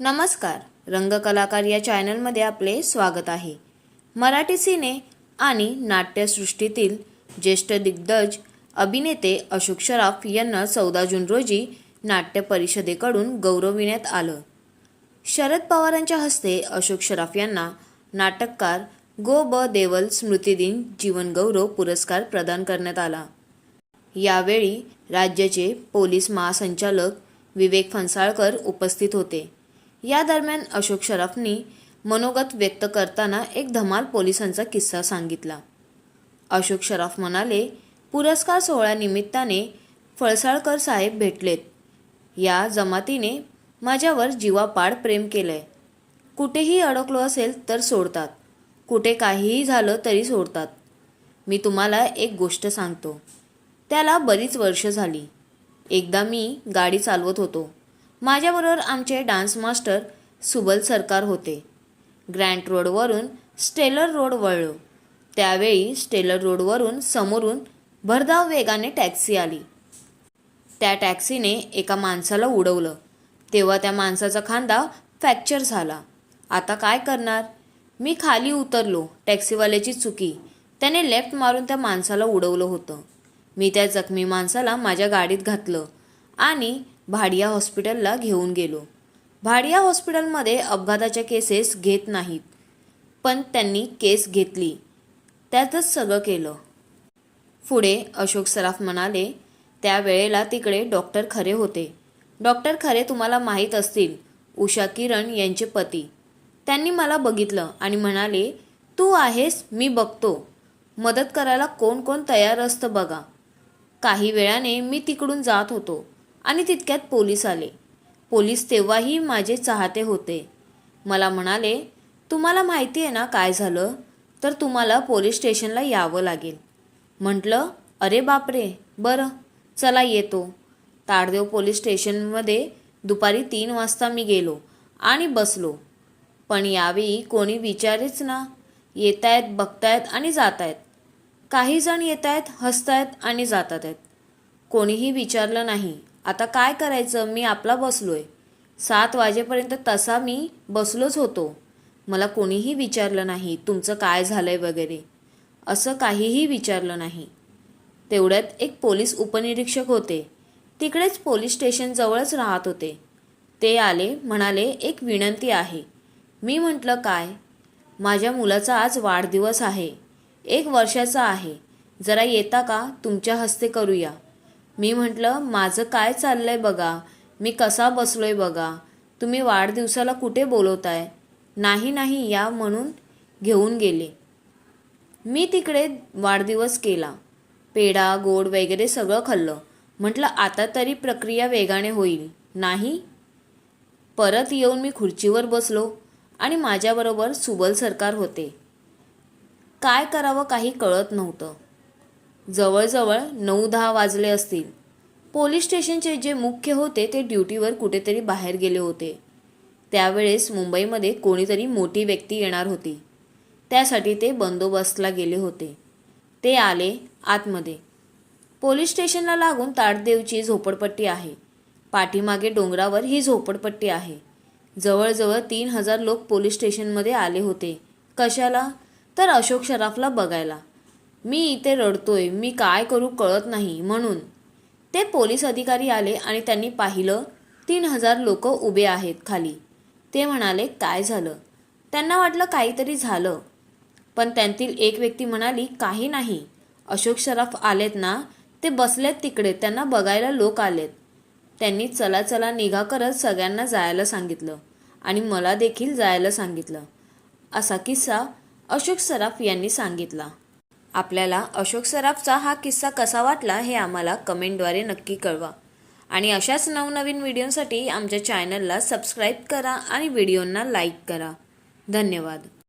नमस्कार रंगकलाकार या चॅनलमध्ये आपले स्वागत आहे. मराठी सिने आणि नाट्यसृष्टीतील ज्येष्ठ दिग्गज अभिनेते अशोक शराफ यांना चौदा जून रोजी नाट्य परिषदेकडून गौरविण्यात आलं. शरद पवारांच्या हस्ते अशोक शराफ यांना नाटककार गो ब देवल स्मृतिदिन जीवनगौरव पुरस्कार प्रदान करण्यात आला. यावेळी राज्याचे पोलीस महासंचालक विवेक फणसाळकर उपस्थित होते. या दरम्यान अशोक शराफनी मनोगत व्यक्त करताना एक धमाल पोलिसांचा किस्सा सांगितला. अशोक शराफ म्हणाले पुरस्कार सोहळ्यानिमित्ताने फळसाळकर साहेब भेटलेत. या जमातीने माझ्यावर जीवापाड प्रेम केलंय. कुठेही अडकलो असेल तर सोडतात. कुठे काहीही झालं तरी सोडतात. मी तुम्हाला एक गोष्ट सांगतो. त्याला बरीच वर्ष झाली. एकदा मी गाडी चालवत होतो. माझ्याबरोबर आमचे डान्स मास्टर सुबल सरकार होते. ग्रँट रोडवरून स्टेलर रोड वळलो. त्यावेळी स्टेलर रोडवरून समोरून भरधाव वेगाने टॅक्सी आली. त्या टॅक्सीने एका माणसाला उडवलं. तेव्हा त्या माणसाचा खांदा फ्रॅक्चर झाला. आता काय करणार? मी खाली उतरलो टॅक्सीवाल्याची चुकी. त्याने लेफ्ट मारून त्या माणसाला उडवलं होतं. मी त्या जखमी माणसाला माझ्या गाडीत घातलं आणि भाडिया हॉस्पिटलला घेऊन गेलो. भाडिया हॉस्पिटलमध्ये अपघाताच्या केसेस घेत नाहीत पण त्यांनी केस घेतली. त्यातच सगळं केलं. पुढे अशोक सराफ म्हणाले त्यावेळेला तिकडे डॉक्टर खरे होते. डॉक्टर खरे तुम्हाला माहीत असतील उषा किरण यांचे पती. त्यांनी मला बघितलं आणि म्हणाले तू आहेस मी बघतो. मदत करायला कोण कोण तयार असतं बघा. काही वेळाने मी तिकडून जात होतो. आणि तितक्यात पोलीस आले. पोलीस तेव्हाही माझे चाहते होते. मला म्हणाले तुम्हाला माहिती आहे ना काय झालं? तर तुम्हाला पोलीस स्टेशनला यावं लागेल. म्हटलं अरे बापरे बरं चला येतो. ताडदेव पोलीस स्टेशनमध्ये दुपारी तीन वाजता मी गेलो आणि बसलो. पण यावेळी कोणी विचारेच ना. येत आहेत बघतायत आणि जात आहेत काही जण येत आहेत हसतायत आणि जातात आहेत कोणीही विचारलं नाही. आता काय करायचं? मी आपला बसलोय. सात वाजेपर्यंत तसा मी बसलोच होतो. मला कोणीही विचारलं नाही तुमचं काय झालंय वगैरे. असं काहीही विचारलं नाही. तेवढ्यात एक पोलीस उपनिरीक्षक होते. तिकडेच पोलीस स्टेशनजवळच राहत होते. ते आले म्हणाले एक विनंती आहे. मी म्हटलं काय? माझ्या मुलाचा आज वाढदिवस आहे. एक वर्षाचा आहे. जरा येता का? तुमच्या हस्ते करूया. मी म्हटलं माझं काय चाललंय बघा? मी कसा बसलोय बघा? तुम्ही वाढदिवसाला कुठे बोलवताय? नाही नाही या म्हणून घेऊन गेले. मी तिकडे वाढदिवस केला. पेढा गोड वगैरे सगळं खाल्लं. म्हटलं आता तरी प्रक्रिया वेगाने होईल. नाही? परत येऊन मी खुर्चीवर बसलो आणि माझ्याबरोबर सुबल सरकार होते. काय करावं काही कळत नव्हतं. जवळजवळ नऊ दहा वाजले असतील. पोलीस स्टेशनचे जे मुख्य होते ते ड्युटीवर कुठेतरी बाहेर गेले होते. त्यावेळेस मुंबईमध्ये कोणीतरी मोठी व्यक्ती येणार होती. त्यासाठी ते बंदोबस्तला गेले होते. ते आले आतमध्ये. पोलीस स्टेशनला लागून ताडदेवची झोपडपट्टी आहे. पाठीमागे डोंगरावर ही झोपडपट्टी आहे. जवळजवळ तीन हजार लोक पोलीस स्टेशनमध्ये आले होते. कशाला? तर अशोक शराफला बघायला. मी इथे रडतोय मी काय करू कळत नाही म्हणून. ते पोलीस अधिकारी आले आणि त्यांनी पाहिलं तीन हजार लोक उभे आहेत खाली. ते म्हणाले काय झालं? त्यांना वाटलं काहीतरी झालं. पण त्यांतील एक व्यक्ती म्हणाली काही नाही. अशोक शराफ आलेत ना ते बसलेत तिकडे त्यांना बघायला लोक आलेत. त्यांनी चला चला निघा करत सगळ्यांना जायला सांगितलं आणि मला देखील जायला सांगितलं. असा किस्सा अशोक सराफ यांनी सांगितला. आपल्याला अशोक सराफचा हा किस्सा कसा वाटला हे आम्हाला कमेंटद्वारे नक्की कळवा. आणि अशाच नवनवीन व्हिडिओसाठी आमच्या चॅनलला सबस्क्राईब करा आणि व्हिडिओंना लाईक करा. धन्यवाद.